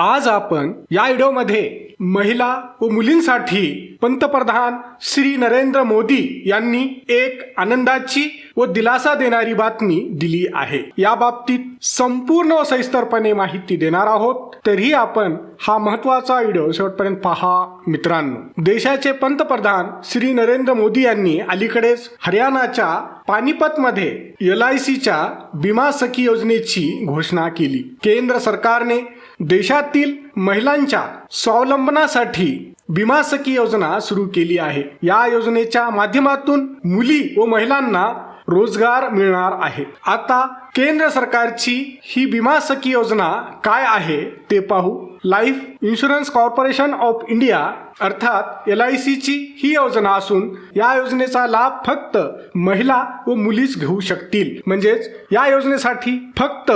आज आपण या व्हिडिओमध्ये महिला व मुलींसाठी पंतप्रधान श्री नरेंद्र मोदी यांनी एक आनंदाची व दिलासा देणारी बातमी दिली आहे. या बाबतीत संपूर्ण व सविस्तरपणे माहिती देणार आहोत. तरीही आपण हा महत्त्वाचा व्हिडिओ शेवटपर्यंत पहा मित्रांनो. देशाचे पंतप्रधान श्री नरेंद्र मोदी यांनी अलीकडेच हरियाणाच्या पानिपतमध्ये एल आय सीच्या विमा सखी योजनेची घोषणा केली. केंद्र सरकारने देशातील महिलांच्या स्वावलंबनासाठी विमा सखी योजना सुरू केली आहे. या योजनेच्या माध्यमातून मुली व महिलांना रोजगार मिळणार आहे. आता केंद्र सरकारची ही विमा सखी योजना काय आहे ते पाहू. Life insurance corporation of India अर्थात एल आय सीची ही योजना असून या योजनेचा लाभ फक्त महिला व मुलीच घेऊ शकतील. म्हणजेच या योजनेसाठी फक्त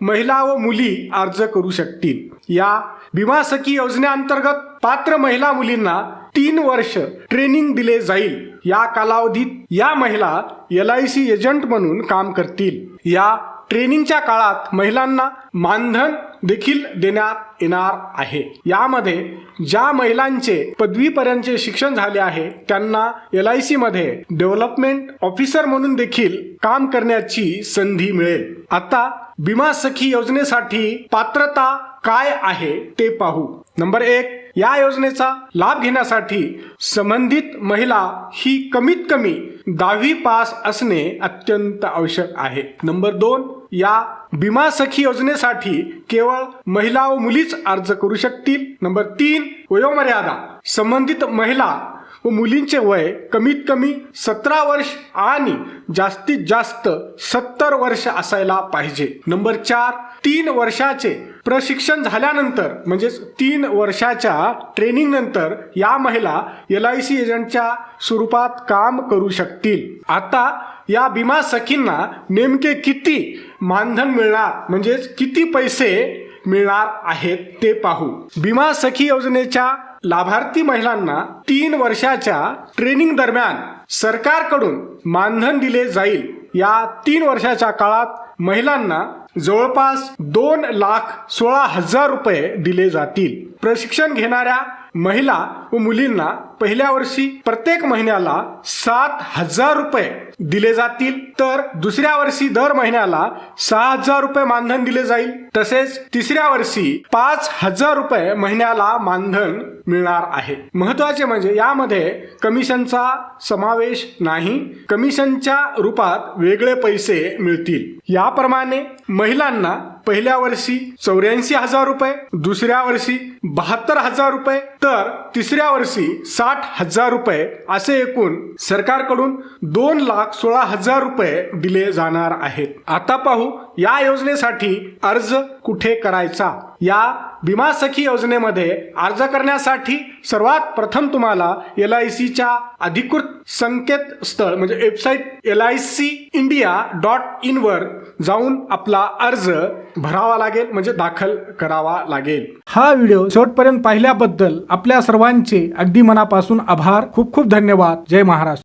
महिला व मुली अर्ज करू शकतील. या विमा सखी योजनेअंतर्गत पात्र महिला मुलींना तीन वर्ष ट्रेनिंग दिले जाईल. या कालावधीत या महिला एल आय सी एजंट म्हणून काम करतील. या ट्रेनिंगच्या काळात महिलांना मानधन देखील देण्यात येणार आहे. यामध्ये ज्या महिलांचे पदवीपर्यंतचे शिक्षण झाले आहे त्यांना एल आय सी मध्ये डेव्हलपमेंट ऑफिसर म्हणून देखील काम करण्याची संधी मिळेल. आता विमा सखी योजनेसाठी पात्रता काय आहे ते पाहू. नंबर एक या योजनेचा लाभ घेण्यासाठी संबंधित महिला ही कमीत कमी दहावी पास असणे अत्यंत आवश्यक आहे. नंबर दोन या विमा सखी योजनेसाठी केवळ महिला व मुलीच अर्ज करू शकतील. नंबर तीन वयोमर्यादा संबंधित महिला व मुलींचे वय कमीत कमी सतरा वर्ष आणि जास्तीत जास्त सत्तर वर्ष असायला पाहिजे. नंबर चार तीन वर्षाचे प्रशिक्षण झाल्यानंतर म्हणजेच तीन वर्षाच्या ट्रेनिंग नंतर या महिला एल आय सी एजंटच्या स्वरूपात काम करू शकतील. आता या विमा सखींना नेमके किती मानधन मिळणार म्हणजेच किती पैसे मिळणार आहेत ते पाहू. विमा सखी योजनेच्या लाभार्थी महिलांना तीन वर्षाच्या ट्रेनिंग दरम्यान सरकारकडून मानधन दिले जाईल. या तीन वर्षाच्या काळात महिलांना जवळपास दोन लाख सोळा हजार रुपये दिले जातील. प्रशिक्षण घेणाऱ्या महिला व मुलींना पहिल्या वर्षी प्रत्येक महिन्याला सात हजार रुपये दिले जातील. तर दुसऱ्या वर्षी दर महिन्याला सहा हजार रुपये मानधन दिले जाईल. तसेच तिसऱ्या वर्षी पाच हजार रुपये महिन्याला मानधन मिळणार आहे. महत्त्वाचे म्हणजे यामध्ये कमिशनचा समावेश नाही. कमिशनच्या रूपात वेगळे पैसे मिळतील. याप्रमाणे महिलांना पहिल्या वर्षी चौऱ्याऐंशी हजार रुपये दुसऱ्या वर्षी बहात्तर हजार रुपये तर तिसऱ्या वर्षी साठ हजार रुपये असे एकूण सरकारकडून दोन लाख सोळा हजार रुपये दिले जाणार आहेत. आता पाहू या योजनेसाठी अर्ज कुठे करायचा? या विमा सखी योजनेमध्ये अर्ज करण्यासाठी सर्वात प्रथम तुम्हाला एल आय सीच्या अधिकृत संकेतस्थळ म्हणजे website L I C India dot in वर जाऊन आपला अर्ज भरावा लागेल म्हणजे दाखल करावा लागेल. हा व्हिडिओ शेवटपर्यंत पाहिल्याबद्दल आपल्या सर्वांचे अगदी मनापासून आभार. खूप खूप धन्यवाद. जय महाराष्ट्र.